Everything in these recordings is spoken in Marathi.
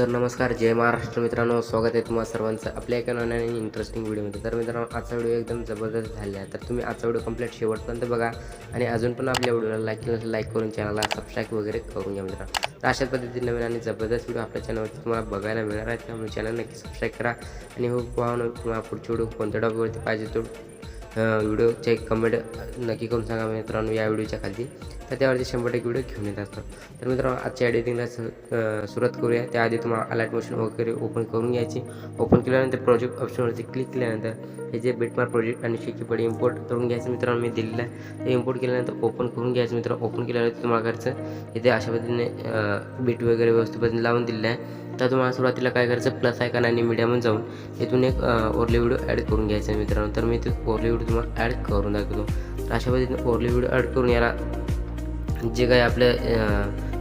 तर नमस्कार जय महाराष्ट्र मित्रांनो. स्वागत आहे तुम्हाला सर्वांचं आपल्या एका नवीन इंटरेस्टिंग व्हिडिओमध्ये तर मित्रांनो आजचा व्हिडिओ एकदम जबरदस्त झालेला आहे. तर तुम्ही आजचा व्हिडिओ कंप्लीट शेवटपर्यंत बघा आणि अजून पण आपल्या व्हिडिओला लाईक केलं लाईक करून चॅनलला सबस्क्राईब वगैरे करून घ्या मित्रांनो. तर अशा पद्धतीने नवीन आणि जबरदस्त व्हिडिओ आपल्या चॅनलवरती तुम्हाला बघायला मिळणार आहे. त्यामुळे चॅनल नक्की सबस्क्राईब करा आणि हो पाहून तुम्हाला पुढचे व्हिडिओ कोणत्या टॉपिकवरती पाहिजे तो व्हिडिओचे कमेंट नक्की करून सांगा मित्रांनो या व्हिडिओच्या खाली. तर त्यावरती शंभर टक्के व्हिडिओ घेऊन येत असतात. तर मित्रांनो आजच्या एडिटिंगला सुरुवात करूया. त्याआधी तुम्हाला अलाइट मोशन वगैरे ओपन करून घ्यायची. ओपन केल्यानंतर प्रोजेक्ट ऑप्शनवरती क्लिक केल्यानंतर हे जे बेटमार्क प्रोजेक्ट आणि शिकीपडी इम्पोर्ट करून घ्यायचं मित्रांनो मी दिलेलं आहे. ते इम्पोर्ट केल्यानंतर ओपन करून घ्यायचं मित्रांनो. ओपन केल्यानंतर तुम्हाला करायचं इथे अशा पद्धतीने बीट वगैरे व्यवस्थित पद्धतीने लावून दिलेलं आहे. तर तुम्हाला सुरुवातीला काय करायचं? प्लस आयकन आणि मीडियममध्ये जाऊन इथून एक ओरले व्हिडिओ ॲड करून घ्यायचा मित्रांनो. तर मी ते ओरले व्हिडिओ तुम्हाला ॲड करून दाखवतो. तर अशा पद्धतीने ओरले व्हिडिओ ॲड करून याला जे काही आपल्या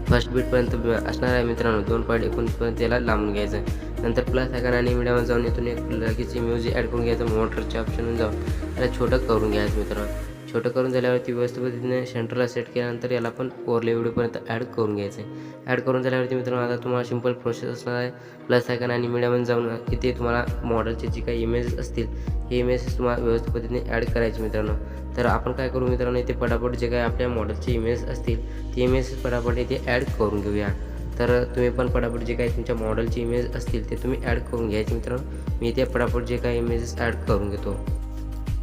फर्स्ट बीटपर्यंत असणार आहे मित्रांनो दोन पॉईंट एकोणपर्यंत याला लांबून घ्यायचं. आहे नंतर प्लस आयकन आणि मीडियममध्ये जाऊन इथून एक लगेच म्युझिक ॲड करून घ्यायचं मोटरच्या ऑप्शनवर जाऊन. त्याला छोटं करून घ्यायचं मित्रांनो. छोटं करून झाल्यावरती व्यवस्थित पद्धतीने सेंटरला सेट केल्यानंतर याला पण कोरले व्हिडिओपर्यंत ॲड करून घ्यायचं आहे ॲड करून झाल्यावरती मित्रांनो आता तुम्हाला सिंपल प्रोसेस असणार आहे. प्लस आयकन आणि मीडियममध्ये जाऊन इथे तुम्हाला मॉडेलचे जे काही इमेजेस असतील हे इमेजेस तुम्हाला व्यवस्थित पद्धतीने ॲड करायचे मित्रांनो. तर आपण काय करू मित्रांनो इथे पटापट जे काही आपल्या मॉडेलचे इमेज असतील ते इमेजेस पटापट इथे ॲड करून घेऊया. तर तुम्ही पण पटापट जे काही तुमच्या मॉडेलचे इमेज असतील ते तुम्ही ॲड करून घ्यायचे मित्रांनो. मी इथे पटापट जे काही इमेजेस ॲड करून घेतो.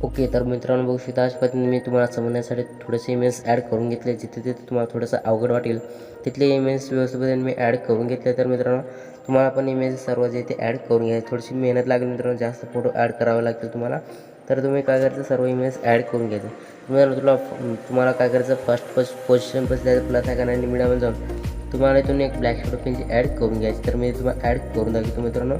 ओके तर मित्रांनो बघू शकता अशा पद्धतीने मी तुम्हाला समजण्यासाठी थोडेसे इमेल्स ॲड करून घेतले. जिथे तिथे तुम्हाला थोडंसं अवघड वाटेल तिथले इमेल्स व्यवस्थित मी ॲड करून घेतले. तर मित्रांनो तुम्हाला पण इमेज सर्व जे ते ॲड करून घ्यायचे थोडीशी मेहनत लागेल मित्रांनो जास्त फोटो ॲड करावे लागतील तुम्हाला. तर तुम्ही काय करायचं सर्व इमेज ॲड करून घ्यायचं. मित्रांनो तुला तुम्हाला काय करायचं फर्स्ट फर्स्ट पोझिशन बसल्याचं प्लस आहे का नाही मिडियम जाऊन तुम्हाला इथून एक ब्लॅक शॉट पेनची ॲड करून घ्यायची. तर मी तुम्हाला ॲड करून दाखवतो मित्रांनो.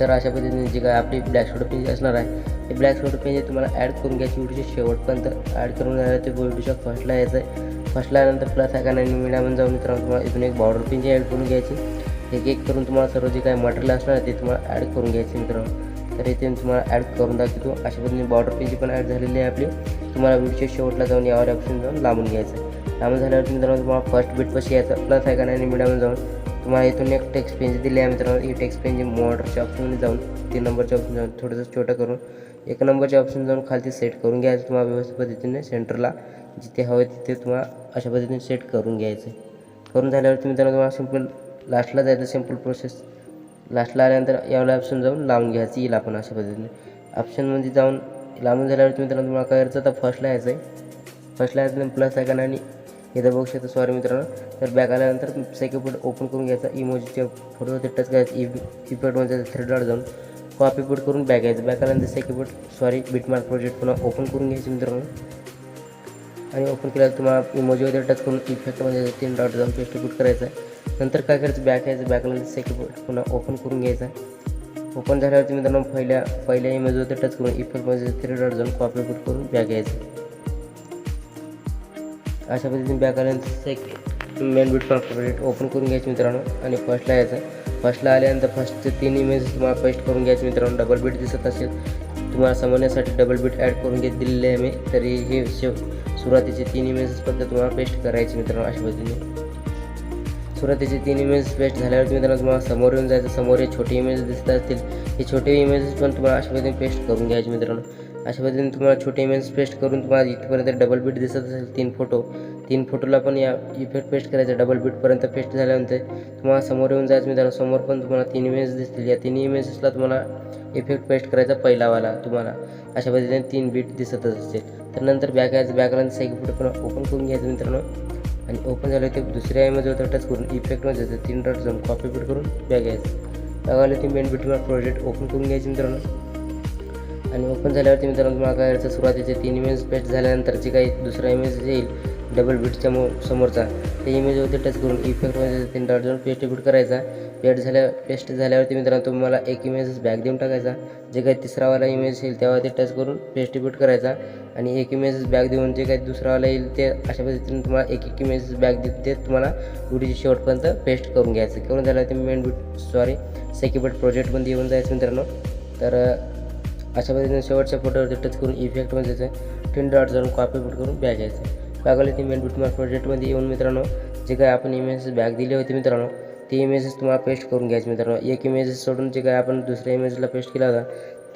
तर अशा पद्धतीने जी काय आपली ब्लॅक शॉट पेज असणार आहे ते ब्लॅक शॉट पेज तुम्हाला ॲड करून घ्यायची व्हिडिओच्या शेवटपर्यंत. ॲड करून घ्यायला ते व्हिडिओच्या फर्स्टला यायचं आहे फर्स्टला आल्यानंतर प्लस आहे का नाही मिडियम जाऊन मित्रांनो तुम्हाला इथून एक बॉर्डर पेनची ॲड करून घ्यायची. एक एक करून तुम्हाला सर्व जे काय मटेरियल असणार आहे ते तुम्हाला ॲड करून घ्यायचे मित्रांनो. तर इथे तुम्हाला ॲड करून दाखवतो. अशा पद्धतीने बॉर्डर पेनची पण ॲड झालेली आहे आपली. तुम्हाला व्हिडिओच्या शेवटला जाऊन यावर ऑप्शन जाऊन लांबून घ्यायचं लांबून झाल्यावर मित्रांनो तुम्हाला फर्स्ट बीट पशी यायचं. प्लस आहे का नाही मिडियम जाऊन तुम्हाला इथून एक टेक्स्ट पेन दिली आहे मित्रांनो. ही टेक्स्ट पेनची मॉडरच्या ऑप्शनमध्ये जाऊन तीन नंबरच्या ऑप्शन जाऊन थोडंसं छोटं करून एक नंबरच्या ऑप्शन जाऊन खालती सेट करून घ्यायचं. तुम्हाला व्यवस्थित पद्धतीने सेंटरला जिथे हवं तिथे तुम्हाला अशा पद्धतीने सेट करून घ्यायचं करून झाल्यावरती मित्रांनो तुम्हाला सिंपल लास्टला जायचं सिंपल प्रोसेस लास्टला आल्यानंतर यावला ऑप्शन जाऊन लावून घ्यायचं येईल आपण अशा पद्धतीने. ऑप्शनमध्ये जाऊन लावून झाल्यावरती मित्रांनो तुम्हाला करायचं तर फर्स्टला यायचं आहे. फर्स्टला यायचं प्लस सेकंड आणि इथं बघू शकता सॉरी मित्रांनो. तर बॅक आल्यानंतर सेकंड फोटो ओपन करून घ्यायचा. इमोजीच्या फोटोवरती टच करायचं. E- ई इफेक्टमध्ये जायचं थ्री डॉट जाऊन. कॉपी पुट करून बॅक यायचं. बॅक आल्यानंतर सेकंड फोट सॉरी बिटमार्क प्रोजेक्ट पुन्हा ओपन करून घ्यायचं मित्रांनो. आणि ओपन केल्यावर तुम्हाला इमोजीमध्ये टच करून इफेक्टमध्ये तीन डॉट जाऊन पेस्ट पुट करायचं. आहे नंतर काय करायचं? बॅक यायचं. बॅकला सेकंड फोट पुन्हा ओपन करून घ्यायचा. ओपन झाल्यावरती मित्रांनो पहिल्या पहिल्या इमेजवरती टच करून इफेक्टमध्ये थ्री डॉट जाऊन कॉपी पुट करून बॅग यायचं. अशा पद्धतीने बॅक आल्यानंतर एक मेन बीट प्रोजेक्ट ओपन करून घ्यायचं मित्रांनो. आणि फर्स्टला यायचं. फर्स्टला आल्यानंतर फर्स्टचे तीन इमेज तुम्हाला पेस्ट करून घ्यायचे मित्रांनो. डबल बीट दिसत असेल तुम्हाला समजण्यासाठी डबल बीट ॲड करून घेत दिलेले आहे मी. तरी हे शेव सुरुवातीचे तीन इमेजेस फक्त तुम्हाला पेस्ट करायचे मित्रांनो अशा पद्धतीने. सुरुवातीचे तीन इमेज पेस्ट झाल्यावर मित्रांनो तुम्हाला समोर येऊन जायचं. समोर हे छोटे इमेज दिसत असतील. हे छोटे इमेजेस पण तुम्हाला अशा पद्धतीने पेस्ट करून घ्यायचे मित्रांनो. अशा पद्धतीने तुम्हाला छोटे इमेज पेस्ट करून तुम्हाला इथपर्यंत डबल बीट दिसत असेल तीन फोटो तीन फोटोला पण या इफेक्ट पेस्ट करायचा. डबल बीटपर्यंत पेस्ट झाल्यानंतर तुम्हाला समोर येऊन जायचं मित्रांनो. समोर पण तुम्हाला तीन इमेज दिसतील. या तीन इमेजेसला तुम्हाला इफेक्ट पेस्ट करायचा पहिलावाला तुम्हाला. अशा पद्धतीने तीन बीट दिसतच असेल. तर नंतर बॅक यायचं बॅक आल्यानंतर फोटो पण ओपन करून घ्यायचं मित्रांनो. आणि ओपन झालं ते दुसऱ्या इमेजवर टच करून इफेक्टमध्ये जायचं. तीन डॉट जाऊन कॉपी बीट करून बॅग यायचं. बघायला ती मेन बीटवर प्रोजेक्ट ओपन करून घ्यायची मित्रांनो. आणि ओपन झाल्यावरती मित्रांनो तुम्हाला काय करायचं सुरुवातीचे तीन इमेज पेस्ट झाल्यानंतर जे काही दुसरा इमेज येईल. डबल बीटच्या मो समोरचा. ते इमेजवरती टच करून इफेक्टमध्ये तीन डॉट जाऊन पेस्ट बीट करायचा. पेट झाल्या पेस्ट झाल्यावरती मित्रांनो तुम्हाला एक इमेज बॅक देऊन टाकायचा. जे काही तिसरावाला इमेज येईल त्यावरती टच करून पेस्ट बीट करायचा. आणि एक इमेज बॅक देऊन जे काही दुसरावाला येईल ते अशा पद्धतीने तुम्हाला एक एक इमेज बॅक देत ते तुम्हाला व्हिडिओच्या शेवटपर्यंत पेस्ट करून घ्यायचं. करून झाल्यावरती ते मेन बीट सॉरी सेकंड प्रोजेक्टमध्ये येऊन जायचं मित्रांनो. तर अशा पद्धतीने शेवटच्या फोटोवरती टच करून इफेक्टमध्ये जायचं टेन डॉट जाऊन कॉपी पेट करून बॅग घ्यायचं. बॅगवाले ती मेन बीट प्रोजेक्टमध्ये येऊन मित्रांनो जे काय आपण इमेजेस बॅग दिली होती मित्रांनो ते इमेजेस तुम्हाला पेस्ट करून घ्यायचे मित्रांनो. एक इमेजेस सोडून जे काय आपण दुसऱ्या इमेजला पेस्ट केला होता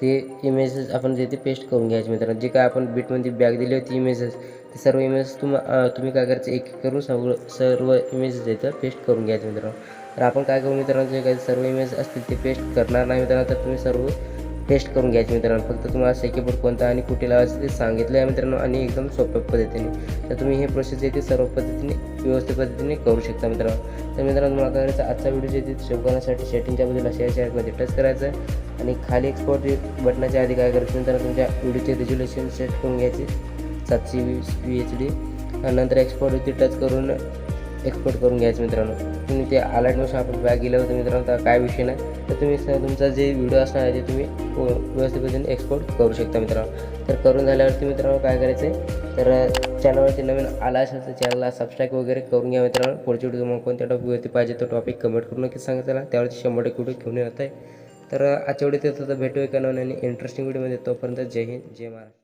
ते इमेजेस आपण जे ते पेस्ट करून घ्यायचे मित्रांनो. जे काय आपण बीटमध्ये बॅग दिली होती इमेजेस ते सर्व इमेजेस तुम तुम्ही काय करायचं एक एक करून सर्व सर्व इमेजेस इथं पेस्ट करून घ्यायचे मित्रांनो. तर आपण काय करू मित्रांनो जे काही सर्व इमेज असतील ते पेस्ट करणार नाही मित्रांनो तर तुम्ही सर्व टेस्ट करून घ्यायची मित्रांनो. फक्त तुम्हाला सेकेबोर्ड कोणता आणि कुठे लावायचं ते सांगितलं आहे मित्रांनो आणि एकदम सोप्या पद्धतीने. तर तुम्ही हे प्रोसेस जे ते सर्व पद्धतीने व्यवस्थित पद्धतीने करू शकता मित्रांनो. तर मित्रांनो तुम्हाला काय करायचं आजचा व्हिडिओ जे ते सेव्ह करण्यासाठी सेटिंगच्या बद्दल अशा शेअरमध्ये टच करायचं आहे. आणि खाली एक्सपोर्ट बटनाच्या आधी काय करायचं मित्रांनो? तुमच्या व्हिडिओचे रिझोल्युशन सेट करून घ्यायचे. सातशे वीस पी एच डी आणि नंतर एक्सपोर्ट टच करून एक्सपोर्ट करून घ्यायचं मित्रांनो. तुम्ही ते अलर्ट आपण बॅग गेलं होतं मित्रांनो तर काय विषय नाही. तर तुम्ही तुमचा जे व्हिडिओ असणार आहे ते तुम्ही व- व्यवस्थित पद्धतीने एक्सपोर्ट करू शकता मित्रांनो. तर करून झाल्यावरती मित्रांनो काय करायचं आहे तर चॅनलवरती नवीन आला असेल तर चॅनलला सबस्क्राईब वगैरे करून घ्या मित्रांनो. पुढची व्हिडिओ तुम्हाला कोणत्या टॉपिकवरती पाहिजे तो टॉपिक कमेंट करून नक्की सांगा त्याला त्यावरती शंभर टक्के व्हिडिओ घेऊन येत आहे तर आजच्या व्हिडिओ तर भेटू का नवीन आणि इंटरेस्टिंग व्हिडिओमध्ये तोपर्यंत जय हिंद जय महाराष्ट्र.